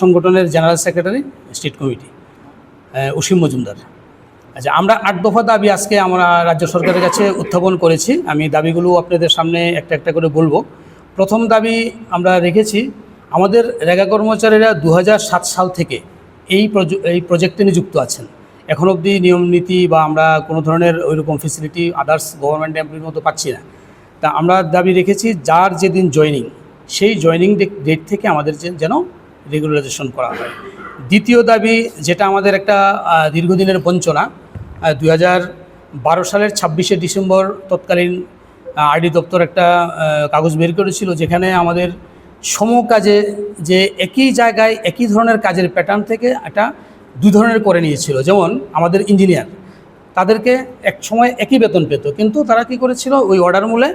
সংগঠনের general secretary, state committee Asim Majumdar. আচ্ছা আমরা আট দফা দাবি আজকে আমরা রাজ্য সরকারের কাছে উত্থাপন করেছি। আমি দাবিগুলো আপনাদের সামনে একটা একটা করে বলব। প্রথম দাবি আমরা রেখেছি, আমাদের রেগা কর্মচারীরা দু হাজার সাত সাল থেকে এই এই প্রজেক্টে নিযুক্ত আছেন। এখন অবধি নিয়ম নীতি বা আমরা কোনো ধরনের ওইরকম ফেসিলিটি আদার্স গভর্নমেন্ট এমপ্লয়ির মতো পাচ্ছি না। তা আমরা দাবি রেখেছি, যার যেদিন জয়নিং সেই জয়নিং ডেট থেকে আমাদের যেন রেগুলারাইজেশন করা হয়। দ্বিতীয় দাবি যেটা আমাদের একটা দীর্ঘদিনের বঞ্চনা দুই বারো সালের ছাব্বিশে ডিসেম্বর তৎকালীন আরডি দপ্তর একটা কাগজ বের করেছিল যেখানে আমাদের সম কাজে যে একই জায়গায় একই ধরনের কাজের প্যাটার্ন থেকে একটা দুই ধরনের করে নিয়েছিল। যেমন আমাদের ইঞ্জিনিয়ার তাদেরকে এক সময় একই বেতন পেত, কিন্তু তারা কি করেছিল? ওই অর্ডার মূলে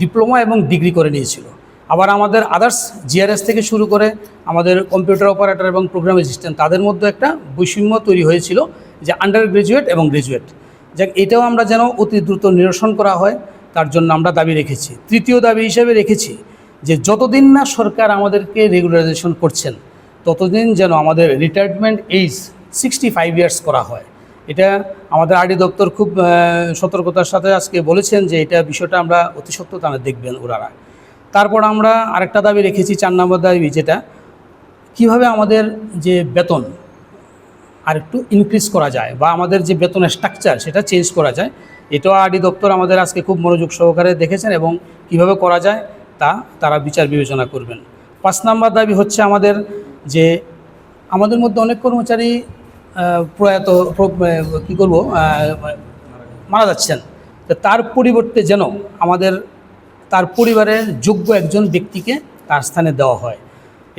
ডিপ্লোমা এবং ডিগ্রি করে নিয়েছিল। আবার আমাদের আদার্স জিআরএস থেকে শুরু করে আমাদের কম্পিউটার অপারেটর এবং প্রোগ্রাম অ্যাসিস্ট্যান্ট তাদের মধ্যে একটা বৈষম্য তৈরি হয়েছিল যে আন্ডার গ্রাজুয়েট এবং গ্রাজুয়েট যাক, এটাও আমরা যেন অতি দ্রুত নিরসন করা হয়, তার জন্য আমরা দাবি রেখেছি। তৃতীয় দাবি হিসেবে রেখেছি যে যতদিন না সরকার আমাদেরকে রেগুলারাইজেশন করছেন, ততদিন যেন আমাদের retirement age sixty five years করা হয়। এটা আমাদের আরডি দপ্তর খুব সতর্কতার সাথে আজকে বলেছেন যে এটা বিষয়টা আমরা অতি সত্য তারা দেখবেন ওনারা। তারপর আমরা আরেকটা দাবি রেখেছি, চার নম্বর দাবি যেটা, কীভাবে আমাদের যে বেতন আর একটু ইনক্রিজ করা যায় বা আমাদের যে বেতনের স্ট্রাকচার সেটা চেঞ্জ করা যায়, এটাও আরডি দপ্তর আমাদের আজকে খুব মনোযোগ সহকারে দেখেছেন এবং কীভাবে করা যায় তা তারা বিচার বিবেচনা করবেন। পাঁচ নাম্বার দাবি হচ্ছে আমাদের যে আমাদের মধ্যে অনেক কর্মচারী প্রয়াত কী করব মারা যাচ্ছেন। তার পরিবর্তে যেন আমাদের তার পরিবারের যোগ্য একজন ব্যক্তিকে তার স্থানে দেওয়া হয়।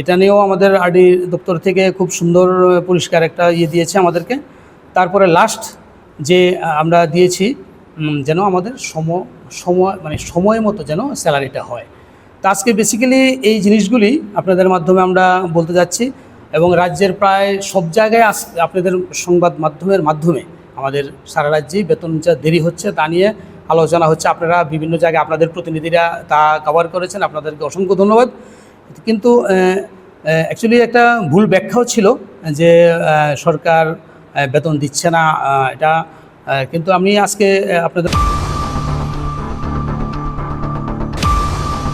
এটা নিয়েও আমাদের আরডি দপ্তর থেকে খুব সুন্দর পরিষ্কার একটা ইয়ে দিয়েছে আমাদেরকে। তারপরে লাস্ট যে আমরা দিয়েছি যেন আমাদের সম সময় মানে সময় মতো যেন স্যালারিটা হয়। তা আজকে বেসিক্যালি এই জিনিসগুলি আপনাদের মাধ্যমে আমরা বলতে যাচ্ছি এবং রাজ্যের প্রায় সব জায়গায় আপনাদের সংবাদ মাধ্যমের মাধ্যমে আমাদের সারা রাজ্যেই বেতন যা দেরি হচ্ছে। তা নিয়ে আলোচনা হচ্ছে। আপনারা বিভিন্ন জায়গায় আপনাদের প্রতিনিধিরা তা কভার করেছেন। আপনাদেরকে অসংখ্য ধন্যবাদ। কিন্তু অ্যাকচুয়ালি একটা ভুল ব্যাখ্যাও ছিল যে সরকার বেতন দিচ্ছে না এটা কিন্তু আমি আজকে আপনাদের